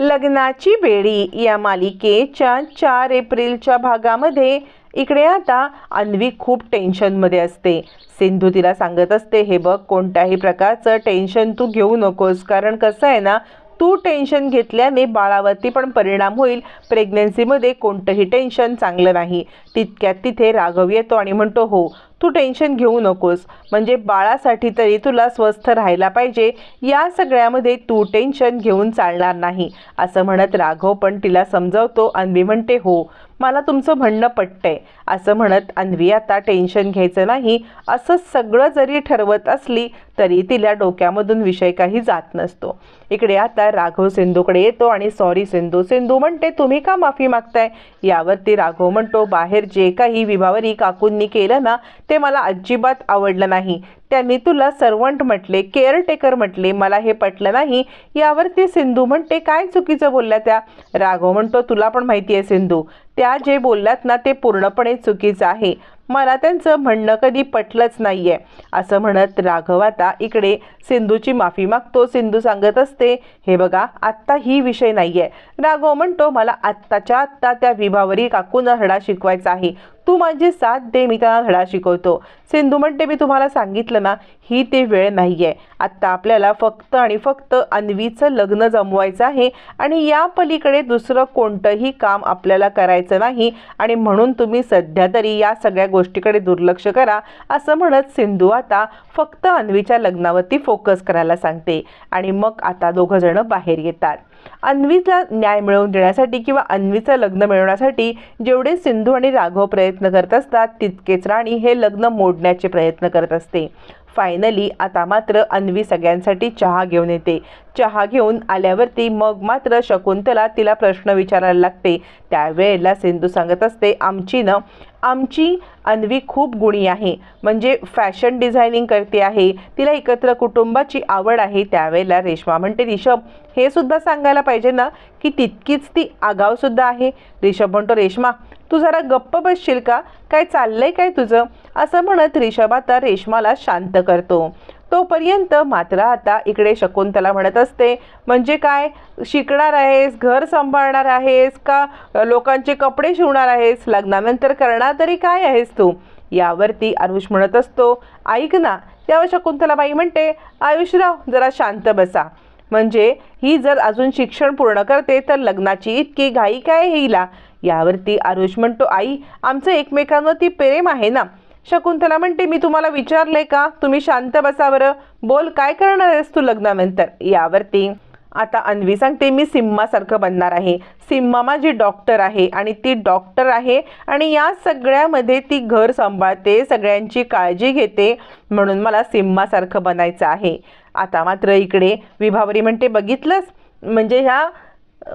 लग्नाची बेडी या मालिकेच्या चार एप्रिलच्या भागामध्ये. इकडे आता अन्वी खूप टेन्शनमध्ये असते. सिंधू तिला सांगत असते हे बघ कोणत्याही प्रकारचं टेन्शन तू घेऊ नकोस. कारण कसं आहे ना तू टेन्शन घेतल्याने बाळावरती पण परिणाम होईल. प्रेग्नन्सीमध्ये कोणतंही टेन्शन चांगलं नाही. तितक्यात तिथे राघव येतो आणि म्हणतो हो तू टेन्शन घेऊ नकोस. म्हणजे बाळासाठी तरी तुला स्वस्थ राहायला पाहिजे. या सगळ्यामध्ये तू टेन्शन घेऊन चालणार नाही. असं म्हणत राघव पण तिला समजावतो. अन्वी म्हणते हो मला तुमचं म्हणणं पटतंय. असं म्हणत अन्वी आता टेन्शन घ्यायचं नाही. असं सगळं जरी ठरवत असली तरी तिला डोक्यामधून विषय काही जात नसतो. इकडे आता राघव सिंधूकडे येतो आणि सॉरी सिंधू सिंधू म्हणते तुम्ही का माफी मागताय? यावरती राघव म्हणतो बाहेर जे काही विभावरी काकूंनी केलं ना ते मला अजिबात आवडलं नाही. त्यांनी तुला सर्वंट म्हटले केअरटेकर म्हटले मला हे पटलं नाही. यावरती सिंधू म्हणते काय चुकीचं बोलल्या त्या? राघव म्हणतो तुला पण माहिती आहे सिंधू त्या जे बोलल्यात ना ते पूर्णपणे चुकीचं आहे. मला त्यांचं म्हणणं कधी पटलंच नाही आहे असं म्हणत राघव आता इकडे सिंधूची माफी मागतो सिंधू सांगत असते हे बघा आत्ता ही विषय नाही आहे राघव म्हणतो मला आत्ताच्या आत्ता त्या विभावरी काकूंना धडा शिकवायचा आहे. तू माझी साथ दे मी त्यांना धडा शिकवतो. सिंधू म्हणते मी तुम्हाला सांगितलं ना ही ते वेळ नाही आहे आत्ता आपल्याला फक्त आणि फक्त अन्वीचं लग्न जमवायचं आहे आणि या पलीकडे दुसरं कोणतंही काम आपल्याला करायचं नाही आणि म्हणून तुम्ही सध्या तरी या सगळ्या गोष्टीकडे दुर्लक्ष करा असं म्हणत सिंधू आता फक्त अन्वीच्या लग्नावरती फोकस करायला सांगते. आणि मग आता दोघं जण बाहेर येतात. अन्वीचा न्याय मिळवून देण्यासाठी किंवा अन्वीचं लग्न मिळवण्यासाठी जेवढे सिंधू आणि राघव प्रयत्न करत असतात तितकेच राणी हे लग्न मोडण्याचे प्रयत्न करत असते. फायनली आता मात्र अन्वी सगळ्यांसाठी चहा घेऊन येते. चहा घेऊन आल्यावरती मग मात्र शकुंतला तिला प्रश्न विचारायला लागते. त्यावेळेला सिंधू सांगत असते आमची ना आमची अन्वी खूप गुणी आहे. म्हणजे फॅशन डिझायनिंग करते आहे. तिला एकत्र कुटुंबाची आवड आहे. त्यावेळेला रेश्मा म्हणते रिषभ हे सुद्धा सांगायला पाहिजे ना की तितकीच ती आगावसुद्धा आहे. रिषभ म्हणतो रेश्मा तू जरा गप्प बसशील का? काय चाललंय काय तुझं? असं म्हणत रिषभ आता रेशमाला शांत करतो. तोपर्यंत मात्र आता इकडे शकुंतला म्हणत असते म्हणजे काय? शिकणार आहेस? घर सांभाळणार आहेस? का लोकांचे कपडे शिवणार आहेस? लग्नानंतर करणार तरी काय आहेस तू? यावरती आरुष म्हणत असतो ऐक ना. त्यावर शकुंतलाबाई म्हणते आयुषराव जरा शांत बसा. म्हणजे ही जर अजून शिक्षण पूर्ण करते तर लग्नाची इतकी घाई काय हिला? यावरती आरुष म्हणतो आई आमचं एकमेकांवरती प्रेम आहे ना? शकुंतला म्हणते मी तुम्हाला विचारलंय का? तुम्ही शांत बसा बरं. बोल काय करणार आहेस तू लग्नानंतर? यावरती आता अन्वी सांगते मी सिम्मासारखं बनणार आहे. सिम्मा माझी डॉक्टर आहे आणि ती डॉक्टर आहे आणि या सगळ्यामध्ये ती घर सांभाळते सगळ्यांची काळजी घेते म्हणून मला सिम्मासारखं बनायचं आहे. आता मात्र इकडे विभावरी म्हणते बघितलंच म्हणजे ह्या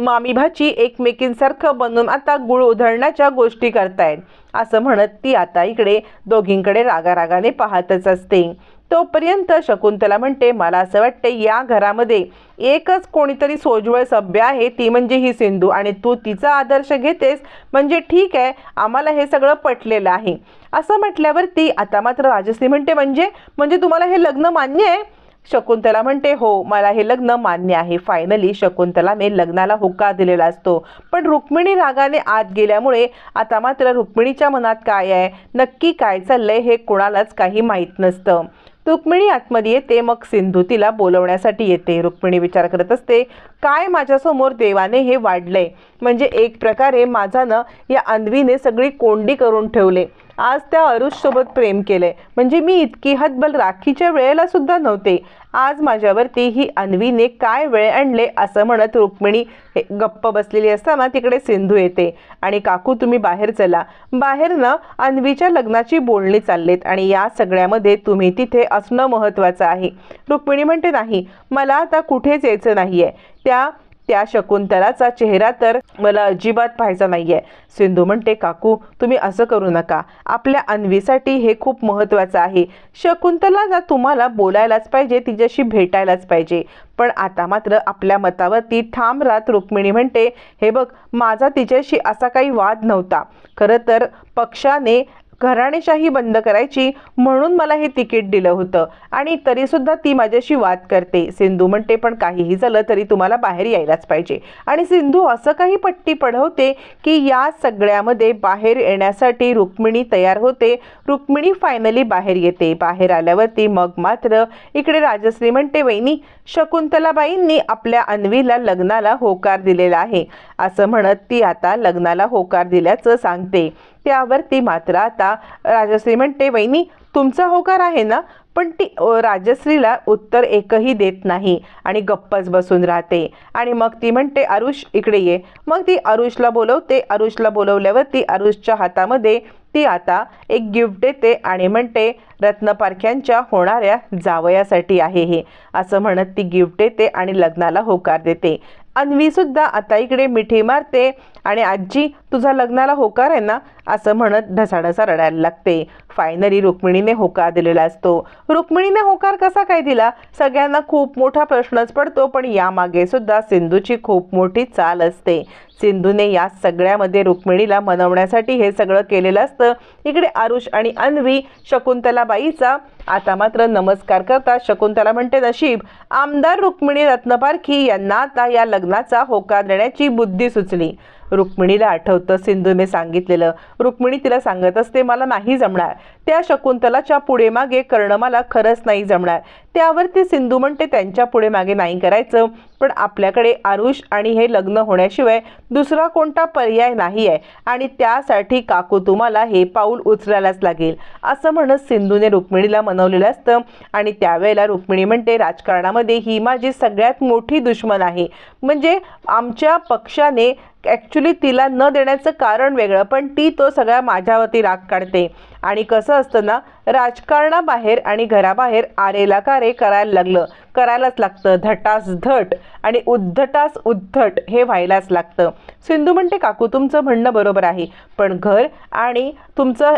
मामी भाची एकमेकींसारखं बनून आता गुळ उधळण्याच्या गोष्टी करतायत. असं म्हणत ती आता इकडे दोघींकडे रागारागाने पाहतच असते. तोपर्यंत शकुंतला म्हणते मला असं वाटते या घरामध्ये एकच कोणीतरी सोज्वळ सभ्य आहे ती म्हणजे ही सिंधू आणि तू तिचा आदर्श घेतेस म्हणजे ठीक आहे आम्हाला हे सगळं पटलेलं आहे. असं म्हटल्यावरती आता मात्र राजश्री म्हणते म्हणजे? म्हणजे तुम्हाला हे लग्न मान्य आहे? शकुंतला म्हणते हो मला हे लग्न मान्य आहे. फायनली शकुंतलाने लग्नाला होकार दिलेला असतो. पण रुक्मिणी रागाने आत गेल्यामुळे आता मात्र रुक्मिणीच्या मनात काय आहे? नक्की काय चाललंय हे कोणालाच काही माहीत नसतं. रुक्मिणी आतमध्ये येते मग सिंधू तिला बोलवण्यासाठी येते. रुक्मिणी विचार करत असते काय माझ्यासमोर देवाने हे वाढलंय? म्हणजे एक प्रकारे माझा न या अन्वीने सगळी कोंडी करून ठेवले. आज त्या अरुषसोबत प्रेम केलंय म्हणजे मी इतकी हतबल राखीच्या वेळेला सुद्धा नव्हते. आज माझ्यावरती ही अन्वीने काय वेळ आणले असं म्हणत रुक्मिणी हे गप्प बसलेली असताना तिकडे सिंधू येते. आणि काकू तुम्ही बाहेर चला. बाहेर ना अन्वीच्या लग्नाची बोलणी चाललेत आणि या सगळ्यामध्ये तुम्ही तिथे असणं महत्त्वाचं आहे. रुक्मिणी म्हणते नाही मला आता कुठेच यायचं नाही आहे त्या त्या शकुंतलाचा चेहरा तर मला अजिबात पाहायचा नाहीये. सिंधू म्हणते काकू तुम्ही असं करू नका. आपल्या अन्वीसाठी हे खूप महत्त्वाचं आहे. शकुंतला ना तुम्हाला बोलायलाच पाहिजे तिच्याशी भेटायलाच पाहिजे. पण आता मात्र आपल्या मतावरती ठाम राहत रुक्मिणी म्हणते हे बघ माझा तिच्याशी असा काही वाद नव्हता. खरं तर पक्षाने घराणेशाही बंद करायची म्हणून मला हे तिकीट दिलं होतं. आणि तरीसुद्धा ती माझ्याशी वाद करते. सिंधू म्हणते पण काहीही झालं तरी तुम्हाला बाहेर यायलाच पाहिजे. आणि सिंधू असं काही पट्टी पढवते की या सगळ्यामध्ये बाहेर येण्यासाठी रुक्मिणी तयार होते. रुक्मिणी फायनली बाहेर येते. बाहेर आल्यावरती मग मात्र इकडे राजश्री म्हणते वहिनी शकुंतलाबाईंनी आपल्या अन्वीला लग्नाला होकार दिलेला आहे. असं म्हणत ती आता लग्नाला होकार दिल्याचं सांगते. त्यावरती मात्र आता राजश्री म्हणते वहिनी तुमचा होकार आहे ना? पण ती राजश्रीला उत्तर एकही देत नाही आणि गप्पच बसून राहते. आणि मग ती म्हणते आरुष इकडे ये. मग ती आरुषला बोलवते. आरुषला बोलवल्यावरती आरुषच्या हातामध्ये ती आता एक गिफ्ट देते आणि म्हणते रत्नपारख्यांच्या होणाऱ्या जावयासाठी आहे हे. असं म्हणत ती गिफ्ट देते आणि लग्नाला होकार देते. अन्वी सुद्धा आता इकडे मिठी मारते आणि आजी तुझा लग्नाला होकार आहे ना? असं म्हणत ढसाढसा रडायला लागते. फायनली रुक्मिणीने होकार दिलेला असतो. रुक्मिणीने होकार कसा काय दिला? सगळ्यांना खूप मोठा प्रश्नच पडतो पण यामागे सुद्धा सिंधूची खूप मोठी चाल असते. सिंधूने या सगळ्यामध्ये रुक्मिणीला मनवण्यासाठी हे सगळं केलेलं असतं. इकडे आरुष आणि अन्वी शकुंतलाबाईचा आता मात्र नमस्कार करता शकुंतला म्हणते नशीब आमदार रुक्मिणी रत्नपारखी यांना आता या लग्नाचा होकार देण्याची बुद्धी सुचली. रुक्मिणीला आठवतं सिंधूने सांगितलेलं. रुक्मिणी तिला सांगत असते मला नाही जमणार. त्या शकुंतलाच्या पुढे मागे करणं मला खरंच नाही जमणार. त्यावरती सिंधू म्हणते त्यांच्या पुढे मागे नाही करायचं. पण आपल्याकडे आरुष आणि हे लग्न होण्याशिवाय दुसरा कोणता पर्याय नाही आहे आणि त्यासाठी काकू तुम्हाला हे पाऊल उचलायलाच लागेल. असं म्हणत सिंधूने रुक्मिणीला मनवलेलं असतं. आणि त्यावेळेला रुक्मिणी म्हणते राजकारणामध्ये ही माझी सगळ्यात मोठी दुश्मन आहे. म्हणजे आमच्या पक्षाने ॲक्च्युली तिला न देण्याचं कारण वेगळं पण ती तो सगळा माझ्यावरती राग काढते. आणि कसं असतं ना राजकारणाबाहेर आणि घराबाहेर आरेला कारे करायला लागलं. करायलाच लागतं. धटास धट आणि उद्धटास उद्धट हे व्हायलाच लागतं. सिंधू म्हणते काकू तुमचं म्हणणं बरोबर आहे. पण घर आणि तुमचं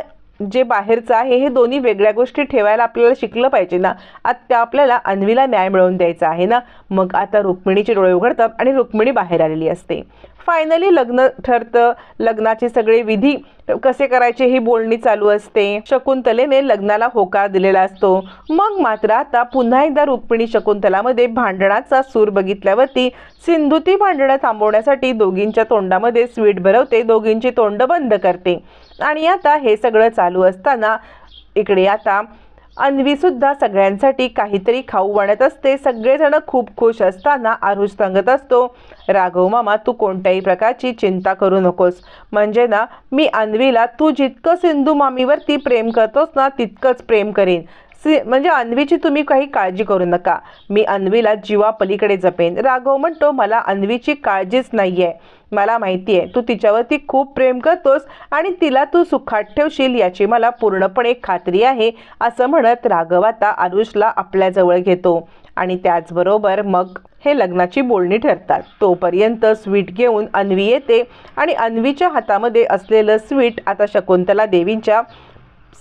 जे बाहेरचं आहे हे दोन्ही वेगळ्या गोष्टी ठेवायला आपल्याला शिकलं पाहिजे ना. आता आपल्याला अन्वीला न्याय मिळवून द्यायचा आहे ना. मग आता रुक्मिणीचे डोळे उघडतात आणि रुक्मिणी बाहेर आलेली असते. फायनली लग्न ठरतं. लग्नाचे सगळे विधी कसे करायचे ही बोलणी चालू असते. शकुंतलेने लग्नाला होकार दिलेला असतो. मग मात्र आता पुन्हा एकदा रुक्मिणी शकुंतलामध्ये भांडणाचा सूर बघितल्यावरती सिंधुती भांडणं थांबवण्यासाठी दोघींच्या तोंडामध्ये स्वीट भरवते दोघींची तोंड बंद करते. आणि आता हे सगळं चालू असताना इकडे आता अन्वीसुद्धा सगळ्यांसाठी काहीतरी खाऊ बनत असते. सगळेजण खूप खुश असताना आरुष सांगत असतो राघव मामा तू कोणत्याही प्रकारची चिंता करू नकोस. म्हणजे ना मी अन्वीला तू जितकं सिंधू मामीवरती प्रेम करतोस ना तितकंच प्रेम करीन. सि म्हणजे अन्वीची तुम्ही काही काळजी करू नका. मी अन्वीला जीवापलीकडे जपेन. राघव म्हणतो मला अन्वीची काळजीच नाही आहे मला माहिती आहे तू तिच्यावरती खूप प्रेम करतोस आणि तिला तू सुखात ठेवशील याची मला पूर्णपणे खात्री आहे असं म्हणत राघव आता आरुषला आपल्याजवळ घेतो. आणि त्याचबरोबर मग हे लग्नाची बोलणी ठरतात. तोपर्यंत स्वीट घेऊन अन्वी येते आणि अन्वीच्या हातामध्ये असलेलं स्वीट आता शकुंतला देवींच्या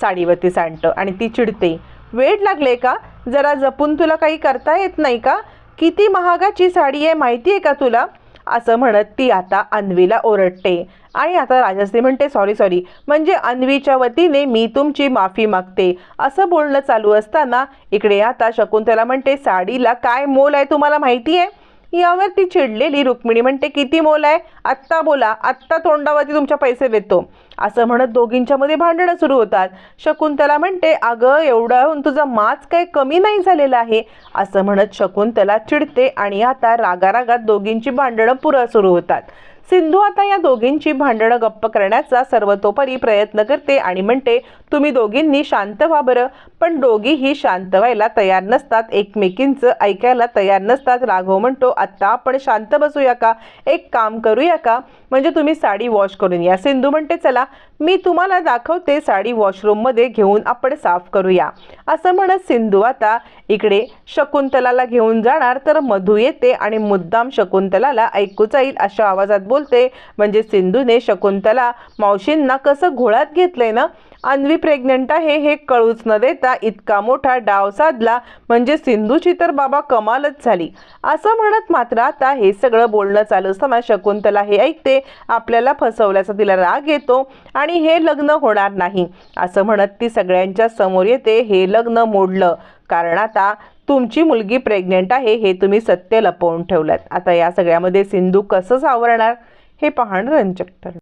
साडीवरती सांडतं आणि ती चिडते. वेळ लागले का? जरा जपून तुला काही करता येत नाही का? किती महागाची साडी आहे माहिती आहे का तुला? असं म्हणत ती आता अन्वीला ओरडते. आणि आता राजश्री म्हणते सॉरी सॉरी म्हणजे अन्वीच्या वतीने मी तुमची माफी मागते. असं बोलणं चालू असताना इकडे आता शकुंतला म्हणते साडीला काय मोल आहे तुम्हाला माहिती आहे यावर ती चिडलेली रुक्मिणी म्हणते किती मोल आहे? आत्ता बोला. आत्ता तोंडावरती तुमच्या पैसे देतो. असं म्हणत दोघींच्या मध्ये भांडणं सुरू होतात. शकुंतला म्हणते अगं एवढं तुझा माच काही कमी नाही झालेला आहे. असं म्हणत शकुंतला चिडते आणि आता रागारागात दोघींची भांडणं पुरं सुरू होतात. सिंधू आता या दोघींची भांडणं गप्प करण्याचा सर्वतोपरी प्रयत्न करते आणि म्हणते तुम्ही दोघींनी शांत व्हा बरं. पण दोघीही शांत व्हायला तयार नसतात. एकमेकींचं ऐकायला तयार नसतात. राघव म्हणतो आत्ता आपण शांत बसूया का? एक काम करूया का? म्हणजे तुम्ही साडी वॉश करून या. सिंधू म्हणते चला मी तुम्हाला दाखवते साडी वॉशरूममध्ये घेऊन आपण साफ करूया. असं म्हणत सिंधू आता इकडे शकुंतलाला घेऊन जाणार तर मधू येते आणि मुद्दाम शकुंतलाला ऐकू जाईल अशा आवाजात बोलते. म्हणजे सिंधूने शकुंतला मावशींना कसं घोळात घेतलंय ना? अन्वी प्रेग्नंट आहे हे कळूच न देता इतका मोठा डाव साधला. म्हणजे सिंधूची तर बाबा कमालच झाली. असं म्हणत मात्र आता हे सगळं बोलणं चालू असताना शकुंतला हे ऐकते. आपल्याला फसवल्याचा तिला राग येतो आणि हे लग्न होणार नाही. असं म्हणत ती सगळ्यांच्या समोर येते. हे लग्न मोडलं. कारण आता तुमची मुलगी प्रेग्नेंट आहे हे तुम्ही सत्य लपवून ठेवलं आता या सगळ्यामध्ये सिंधू कसं सावरणार हे पाहणं रंजक ठरलं.